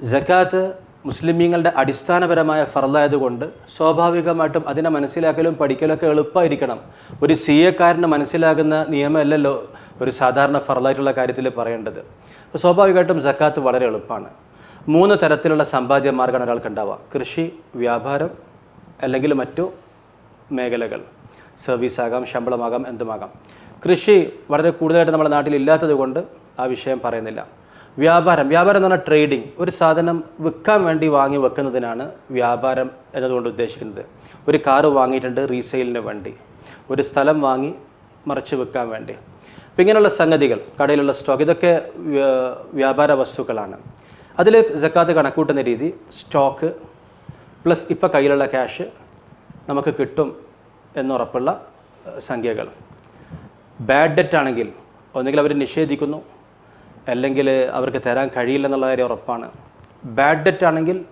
ജക്കാത്ത് മുസ്ലിമീങ്ങളുടെ അടിസ്ഥാനപരമായ ഫറലായതുകൊണ്ട് സ്വാഭാവികമായിട്ടും അതിനെ മനസ്സിലാക്കലും പഠിക്കലൊക്കെ എളുപ്പമായിരിക്കണം ഒരു സി എക്കാരന് മനസ്സിലാകുന്ന നിയമമല്ലല്ലോ ഒരു സാധാരണ ഫറലായിട്ടുള്ള കാര്യത്തിൽ പറയേണ്ടത്. അപ്പോൾ സ്വാഭാവികമായിട്ടും ജക്കാത്ത് വളരെ എളുപ്പമാണ് മൂന്ന് തരത്തിലുള്ള സമ്പാദ്യ മാർഗമാണ് ഒരാൾക്ക് ഉണ്ടാവുക കൃഷി വ്യാപാരം അല്ലെങ്കിൽ മറ്റു മേഖലകൾ. സർവീസ് ആകാം ശമ്പളമാകാം എന്തുമാകാം കൃഷി വളരെ കൂടുതലായിട്ട് നമ്മുടെ നാട്ടിൽ ഇല്ലാത്തത് കൊണ്ട് ആ വിഷയം പറയുന്നില്ല. വ്യാപാരം. വ്യാപാരം എന്ന് പറഞ്ഞാൽ ട്രേഡിംഗ് ഒരു സാധനം വിൽക്കാൻ വേണ്ടി വാങ്ങി വെക്കുന്നതിനാണ് വ്യാപാരം എന്നതുകൊണ്ട് ഉദ്ദേശിക്കുന്നത്. ഒരു കാറ് വാങ്ങിയിട്ടുണ്ട് റീസെയിലിന് വേണ്ടി. ഒരു സ്ഥലം വാങ്ങി മറിച്ച് വിൽക്കാൻ വേണ്ടി. അപ്പം ഇങ്ങനെയുള്ള സംഗതികൾ കടയിലുള്ള സ്റ്റോക്ക് ഇതൊക്കെ വ്യാപാര വസ്തുക്കളാണ്. അതിൽ ജക്കാത്ത് കണക്കൂട്ടുന്ന രീതി സ്റ്റോക്ക് പ്ലസ് ഇപ്പോൾ കയ്യിലുള്ള ക്യാഷ് നമുക്ക് കിട്ടും എന്നുറപ്പുള്ള സംഖ്യകൾ. ബാഡ് ഡെറ്റ് ആണെങ്കിൽ ഒന്നുകിൽ അവർ നിഷേധിക്കുന്നു അല്ലെങ്കിൽ അവർക്ക് തരാൻ കഴിയില്ലെന്നുള്ള കാര്യം ഉറപ്പാണ്. ബാഡ് ഡെറ്റ് ആണെങ്കിൽ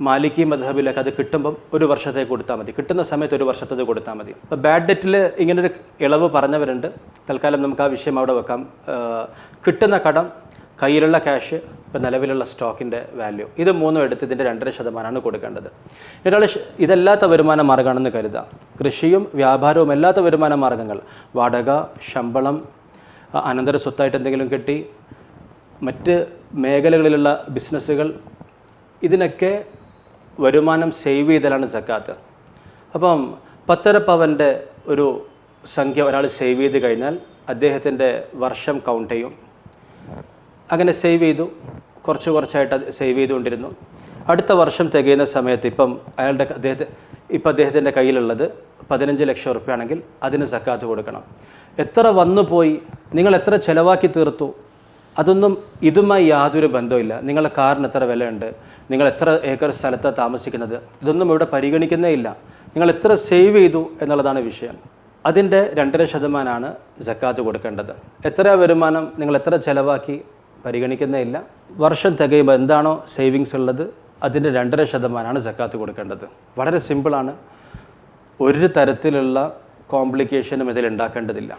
മാലിക്കി മധബിലൊക്കെ അത് കിട്ടുമ്പം ഒരു വർഷത്തേക്ക് കൊടുത്താൽ മതി. കിട്ടുന്ന സമയത്ത് ഒരു വർഷത്തേക്ക് കൊടുത്താൽ മതി. അപ്പോൾ ബാഡ് ഡെറ്റിൽ ഇങ്ങനൊരു ഇളവ് പറഞ്ഞവരുണ്ട്. തൽക്കാലം നമുക്ക് ആ വിഷയം അവിടെ വെക്കാം. കിട്ടുന്ന കടം കയ്യിലുള്ള ക്യാഷ് ഇപ്പം നിലവിലുള്ള സ്റ്റോക്കിന്റെ വാല്യൂ ഇത് മൂന്നും എടുത്ത് ഇതിന്റെ രണ്ടര ശതമാനമാണ് കൊടുക്കേണ്ടത്. ഒരാൾ ഇതല്ലാത്ത വരുമാന മാർഗമാണെന്ന് കരുതാം കൃഷിയും വ്യാപാരവും അല്ലാത്ത വരുമാന മാർഗങ്ങൾ വാടക ശമ്പളം അനന്തര സ്വത്തായിട്ട് എന്തെങ്കിലും കിട്ടി മറ്റ് മേഖലകളിലുള്ള ബിസിനസ്സുകൾ ഇതിനൊക്കെ വരുമാനം സേവ് ചെയ്തലാണ് സക്കാത്ത്. അപ്പം പത്തര പവന്റെ ഒരു സംഖ്യ ഒരാൾ സേവ് ചെയ്ത് കഴിഞ്ഞാൽ അദ്ദേഹത്തിന്റെ വർഷം കൗണ്ട് ചെയ്യും. അങ്ങനെ സേവ് ചെയ്തു. കുറച്ച് കുറച്ചായിട്ട് സേവ് ചെയ്തുകൊണ്ടിരുന്നു. അടുത്ത വർഷം തികയുന്ന സമയത്ത് ഇപ്പം അയാളുടെ അദ്ദേഹത്തെ ഇപ്പം അദ്ദേഹത്തിന്റെ കയ്യിലുള്ളത് പതിനഞ്ച് ലക്ഷം റുപ്യാണെങ്കിൽ അതിന് സക്കാത്ത് കൊടുക്കണം. എത്ര വന്നു പോയി നിങ്ങൾ എത്ര ചിലവാക്കി തീർത്തു അതൊന്നും ഇതുമായി യാതൊരു ബന്ധവുമില്ല. നിങ്ങളുടെ കാറിന് എത്ര വിലയുണ്ട് നിങ്ങൾ എത്ര ഏക്കർ സ്ഥലത്താണ് താമസിക്കുന്നത് ഇതൊന്നും ഇവിടെ പരിഗണിക്കുന്നേ ഇല്ല. നിങ്ങൾ എത്ര സേവ് ചെയ്തു എന്നുള്ളതാണ് വിഷയം. അതിന്റെ രണ്ടര ശതമാനമാണ് ജക്കാത്ത് കൊടുക്കേണ്ടത്. എത്ര വരുമാനം നിങ്ങൾ എത്ര ചിലവാക്കി പരിഗണിക്കുന്നേ ഇല്ല. വർഷം തികയുമ്പോൾ എന്താണോ സേവിങ്സ് ഉള്ളത് അതിന്റെ രണ്ടര ശതമാനമാണ് ജക്കാത്ത് കൊടുക്കേണ്ടത്. വളരെ സിമ്പിളാണ്. ഒരു തരത്തിലുള്ള കോംപ്ലിക്കേഷനും ഇതിൽ ഉണ്ടാക്കേണ്ടതില്ല.